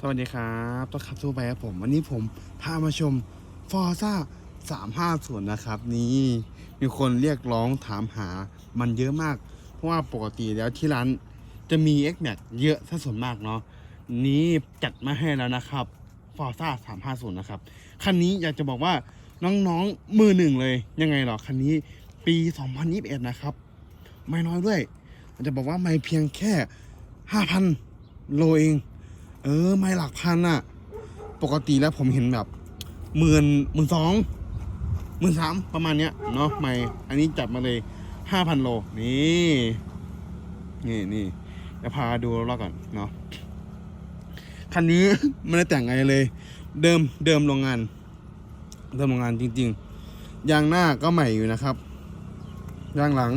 สวัสดีครับต้อนขับสู้ไปครับผม วันนี้ผมพามาชมฟอร์ซ่า350นะครับ นี่มีคนเรียกร้องถามหามันเยอะมาก เพราะว่าปกติแล้วที่ร้านจะมี X Max เยอะซะส่วนมากเนาะนี้จัดมาให้แล้วนะครับฟอร์ซ่า350นะครับ คันนี้อยากจะบอกว่าน้องๆมือหนึ่งเลย ยังไงหรอ คันนี้ปี 2021 นะครับ ไม่น้อยด้วยจะบอกว่าไม่เพียงแค่ 5,000 โลเอง เออ ไม่หลักพันอะปกติแล้วผมเห็นแบบหมื่นหมื่นสองหมื่นสามประมาณเนี้ยเนาะไม่อันนี้จัดมาเลยห้าพันโล นี่นี่นี่จะพาดูรอบก่อนเนาะคันนี้ไม่ได้แต่งไงเลย เดิมเดิมโรงงาน เดิมโรงงานจริง ๆ ยางหน้าก็ใหม่อยู่นะครับยางหลัง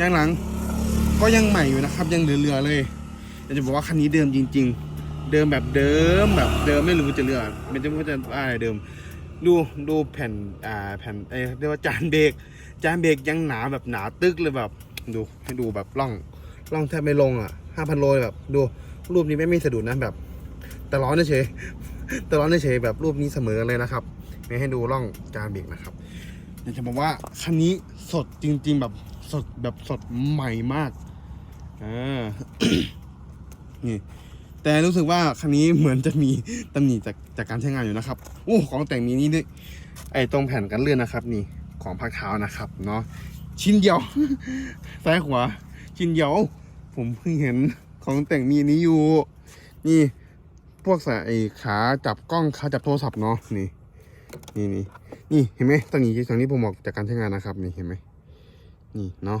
ยางหลัง ก็ยังใหม่อยู่นะครับ ยังเหลือๆเลยแต่จะบอกว่าคันนี้เดิมจริง ๆ เดิมแบบเดิมแบบเดิมไม่รู้จะเลือกไม่จะว่าจะอะไรเดิม ดูดูแผ่นอ่าแผ่นเอ้เรียกว่าจานเบรกจานเบรกยังหนาแบบหนาตึกเลยแบบดูให้ดูแบบร่องร่องแทบไม่ลงอะห้าพันโลแบบดูรูปนี้ไม่มีสะดุดนะแบบ แต่ร้อนเฉยแต่ร้อนเฉยแบบรูปนี้เสมอเลยนะครับนี่ให้ดูร่องจานเบรกนะครับอยากจะบอกว่าคันนี้สดจริง ๆ แบบสดแบบสดใหม่มากอ่านี่ แต่รู้สึกว่าคันนี้เหมือนจะมีตำหนิจากจากการใช้งานอยู่นะครับโอ้ของแต่งมีนี่ด้วยไอ้ตรงแผ่นกันเลื่อนนะครับ นี่ของพักเท้านะครับเนาะชิ้นเดียวซ้ายขวาชิ้นเดียวผมเพิ่งเห็นของแต่งมีนี้อยู่ นี่พวกสายขาจับกล้องขาจับโทรศัพท์เนาะนี่นี่นี่นี่เห็นไหมตรงนี้ตรงนี้ผมบอกจากการใช้งานนะครับ นี่เห็นไหมนี่เนาะ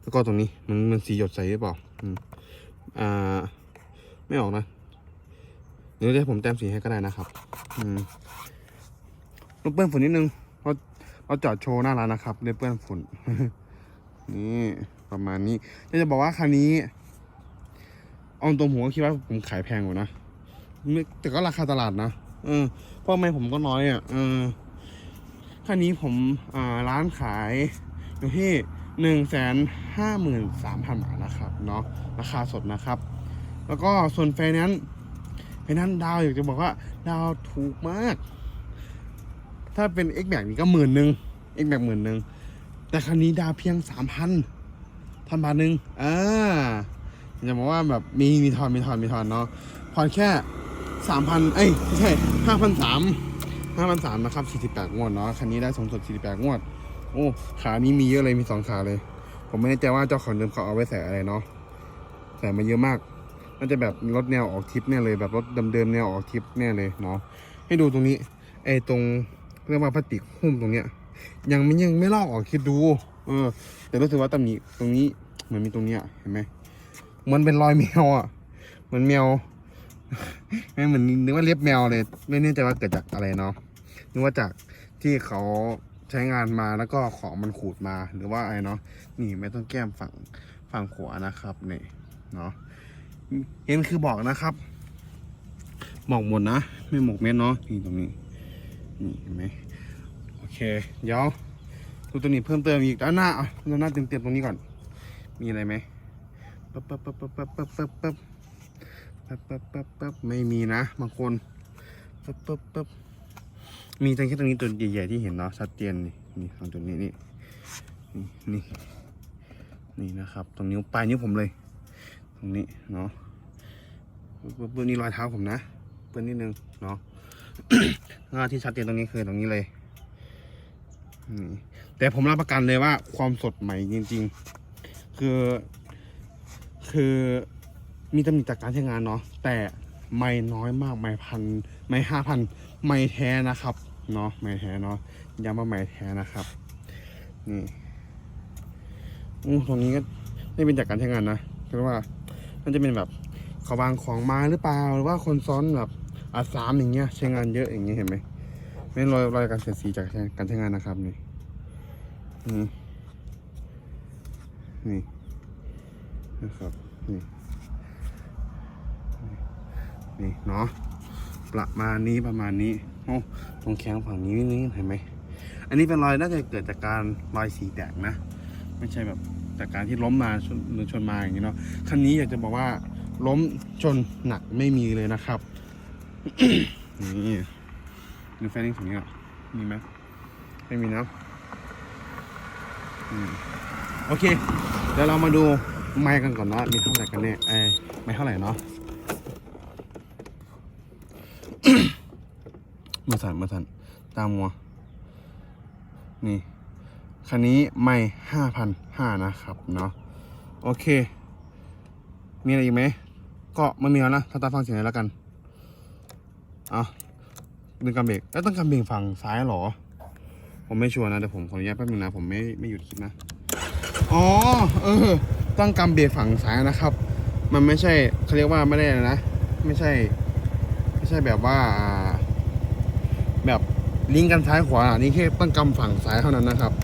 แล้วก็ตรงนี้มันมันสีหยดใสหรือเปล่าอ่า ไม่ออกนะเดี๋ยวจะให้ผมแต้มสีให้ก็ได้นะครับ อืมเปื้อนฝุ่นนิดนึงเราเราจอดโชว์หน้าร้านนะครับเลยเปื้อนฝุ่น นี่ประมาณนี้จะบอกว่าคันนี้เอาตรงผมก็คิดว่าผมขายแพงกว่านะแต่ก็ราคาตลาดนะเออเพราะไม่ผมก็น้อยอะเออคันนี้ผมอ่าร้านขายอยู่ที่หนึ่งแสนห้าหมื่นสามพันบาทนะครับเนาะราคาสดนะครับ แล้วก็ส่วนไฟแนนซ์ไฟแนนซ์ดาวอยากจะบอกว่า ดาวถูกมาก ถ้าเป็น X แบกนี่ก็หมื่นหนึ่ง X แบกหมื่นหนึ่งแต่คันนี้ดาวเพียงสามพันพันบาทหนึ่งอ่าจะบอกว่าแบบมีมีทอนมีทอนมีทอนเนาะพอนแค่สามพันเอ้ยไม่ใช่ห้าพันสามห้าพันสามนะครับสี่สิบแปดงวดเนาะคันนี้ได้สูงสุดสี่สิบแปดงวด โอ้ขานี้มีเยอะเลยมีสองขาเลย ผมไม่แน่ใจว่าเจ้าของเดิมเขาเอาไว้ใส่อะไรเนาะใส่มาเยอะมาก น่าจะแบบรถแนวออกทิปแน่เลยแบบรถเดิมๆแนวออกทิปแน่เลยเนาะให้ดูตรงนี้ไอ้ตรงเรียกว่าพลาสติกหุ้มตรงเนี้ย ยังไม่ยังไม่ลอกออกคิดดู เออ แต่รู้สึกว่าตำหนิตรงนี้เหมือนมีตรงเนี้ยเห็นไหมมันเป็นรอยแมวอะเหมือนแมวไม่เหมือนนึกว่าเล็บแมวเลย ไม่แน่ใจว่าเกิดจากอะไรเนาะนึกว่าจากที่เขาใช้งานมาแล้วก็ของมันขูดมาหรือว่าอะไรเนาะนี่ไม่ต้องแก้มฝั่งฝั่งขวานะครับนี่เนาะ เห็นคือบอกนะครับ บอกหมดนะ ไม่หมกเม็ดเนาะนี่ตรงนี้นี่เห็นไหมโอเค เดี๋ยวดูตัวนี้เพิ่มเติมอีกด้านหน้าอะด้านหน้าเต็มเต็มๆตรงนี้ก่อน มีอะไรไหมปั๊บปั๊บปั๊บปั๊บปั๊บปั๊บปั๊บปั๊บปั๊บปั๊บปั๊บปั๊บไม่มีนะบางคนปั๊บปั๊บปั๊บมีแต่แค่ตรงนี้ตัวใหญ่ๆที่เห็นเนาะชัดเจนนี่นี่ตรงตัวนี้นี่นี่นี่นี่นะครับ ตรงนิ้วปลายนิ้วผมเลย ตรงนี้เนาะเปื้อนนี่รอยเท้าผมนะเปื้อนนิดนึงเนาะงาที่ชัดเจนตรงนี้คือตรงนี้เลยแต่ผมรับประกันเลยว่าความสดใหม่จริง ๆ คือ คือมีตำหนิจากการใช้งานเนาะแต่ไม่น้อยมากไม่พันไม่ห้าพันไม่แท้นะครับเนาะไม่แท้เนาะย้ำว่าไม่แท้นะครับนี่อู้ตรงนี้ก็ไม่เป็นจากการใช้งานนะเพราะว่า มันจะเป็นแบบเขาวางของมาหรือเปล่าหรือว่าคนซ้อนแบบอาสามอย่างเงี้ยใช้งานเยอะอย่างเงี้ยเห็นไหมไม่รอยรอยการเสียสีจากการใช้งานนะครับนี่นี่นี่นะครับนี่นี่เนาะประมาณนี้ประมาณนี้โอ้ตรงแข้งฝั่งนี้นี่เห็นไหมอันนี้เป็นรอยน่าจะเกิดจากการรอยสีแตกนะ ไม่ใช่แบบ จากการที่ล้มมาชนชนมาอย่างนี้เนาะคันนี้อยากจะบอกว่า ล้มจนหนักไม่มีเลยนะครับนี่ดูแฟนิ่งตรงนี้อะมีไหมไม่มีนะโอเค เดี๋ยวเรามาดูไม้กันก่อนเนาะมีเท่าไหร่กันเนี่ยไอ้ไม่เท่าไหร่เนาะมาสั่นมาสั่นตามมัวนี่ คันนี้ไม่ห้าพันห้านะครับเนาะโอเค มีอะไรอีกไหม ก็ไม่มีแล้วนะถ้าตาฟังเสียงเลยแล้วกันเอาดึงกำเบรกแล้วต้องกำเบรกฝั่งซ้ายหรอ ผมไม่ชัวร์นะแต่ผมขออนุญาตแป๊บนึงนะ ผมไม่ไม่หยุดคลิปนะ อ๋อ เออ ต้องกำเบรกฝั่งซ้ายนะครับ มันไม่ใช่เขาเรียกว่าไม่ได้นะ ไม่ใช่ ไม่ใช่แบบว่า แบบลิงก์กันซ้ายขวาอะนี่แค่ต้องกำฝั่งซ้ายเท่านั้นนะครับ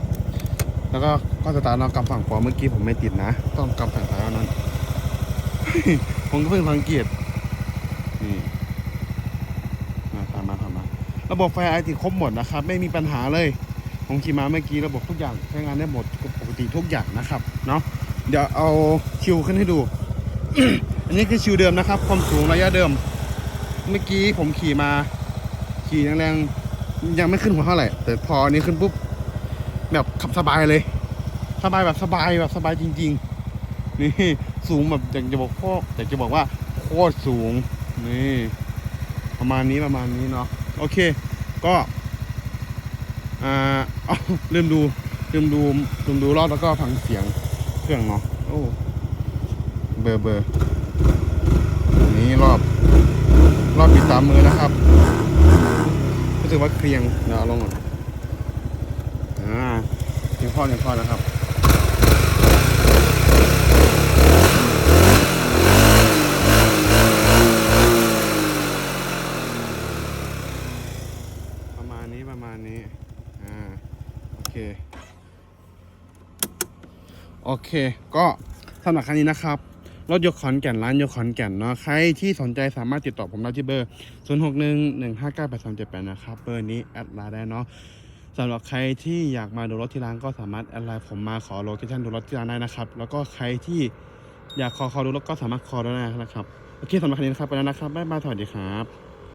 แล้วก็ก็สตาร์ทเรากำฝั่งขวาเมื่อกี้ผมไม่ติดนะ ต้องกำฝั่งซ้ายเท่านั้น ผมก็เพิ่งสังเกตนี่มาตามมาตามมา ระบบไฟไอติดครบหมดนะครับ ไม่มีปัญหาเลยผมขี่มาเมื่อกี้ระบบทุกอย่างใช้งานได้หมดปกติทุกอย่างนะครับเนาะเดี๋ยวเอาคิวขึ้นให้ดู อันนี้คือชิวเดิมนะครับ ความสูงระยะเดิม เมื่อกี้ผมขี่มา ขี่แรงๆยังไม่ขึ้นหัวเท่าไหร่แต่พออันนี้ขึ้นปุ๊บ แบบขับสบายเลย สบายแบบสบายแบบสบายจริง ๆ นี่สูงแบบอยากจะบอกพ่ออยากจะบอกว่าโคตรสูงนี่ ประมาณนี้ประมาณนี้เนาะโอเค ก็อ่าเอ้าลืมดูลืมดูลืมดูรอบแล้วก็ฟังเสียงเครื่องเนาะโอ้เบอร์เบอร์นนี้รอบรอบปิดตามมือนะครับรู้สึกว่าเครียงเดี๋ยวเอาลงก่อน อ่าเพียงพอเพียงพอนะครับประมาณนี้ประมาณนี้อ่าโอเคโอเค ก็สำหรับครั้งนี้นะครับ รถยกขอนแก่นร้านยกขอนแก่นเนาะ ใครที่สนใจสามารถติดต่อผมได้ที่เบอร์ 0 6 1 1 5 9 8 3 7 8 นะครับ เบอร์นี้แอดไลน์ได้เนาะ สำหรับใครที่อยากมาดูรถที่ร้านก็สามารถแอดไลน์ผมมาขอโลเคชั่นดูรถที่ร้านได้นะครับ แล้วก็ใครที่อยากขอขอดูรถก็สามารถขอได้นะครับ โอเคสำหรับคันนี้นะครับไปแล้วนะครับบ๊ายบายสวัสดีครับ